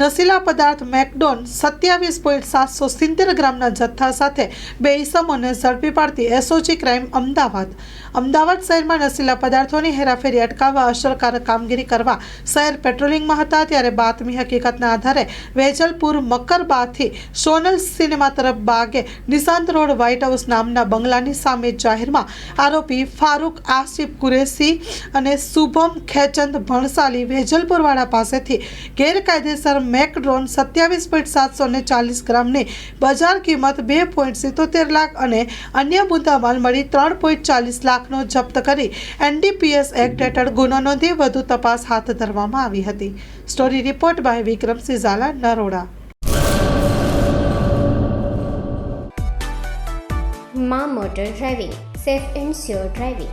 નશીલા પદાર્થ મેકડોન સત્યાવીસ પોઈન્ટ સાતસો સિત્તેર ગ્રામના જથ્થા સાથે બે ઇસમોને ઝડપી પાડતી એસઓજી ક્રાઇમ અમદાવાદ. અમદાવાદ શહેરમાં નશીલા પદાર્થોની હેરાફેરી અટકાવવા અસરકારક કામગીરી કરવા શહેર પેટ્રોલિંગમાં હતા ત્યારે બાતમી હકીકતના આધારે વેજલપુર મકરબાથી સોનલ સિનેમા તરફ બાગે નિશાંત રોડ વ્હાઇટ હાઉસ નામના બંગલાની સામે જાહેરમાં આરોપી ફારૂક આસિફ કુરેશી અને શુભમ ખેચંદ ભણસાલી વેજલપુરવાળા પાસેથી ગેરકાયદેસર મેકડ્રોન સત્યાવીસ પોઈન્ટ સાતસો ને ચાલીસ ગ્રામની બજાર કિંમત બે પોઈન્ટ સિત્તોતેર લાખ અને અન્ય મુદ્દામાલ મળી ત્રણ પોઈન્ટ ચાલીસ લાખનો જપ્ત કરી. એનડીપીએસ એક્ટ હેઠળ ગુનો નોંધી વધુ તપાસ હાથ ધરવામાં આવી હતી. Story report by Vikram Sizala, Naroda. Maa motor driving, safe and sure driving.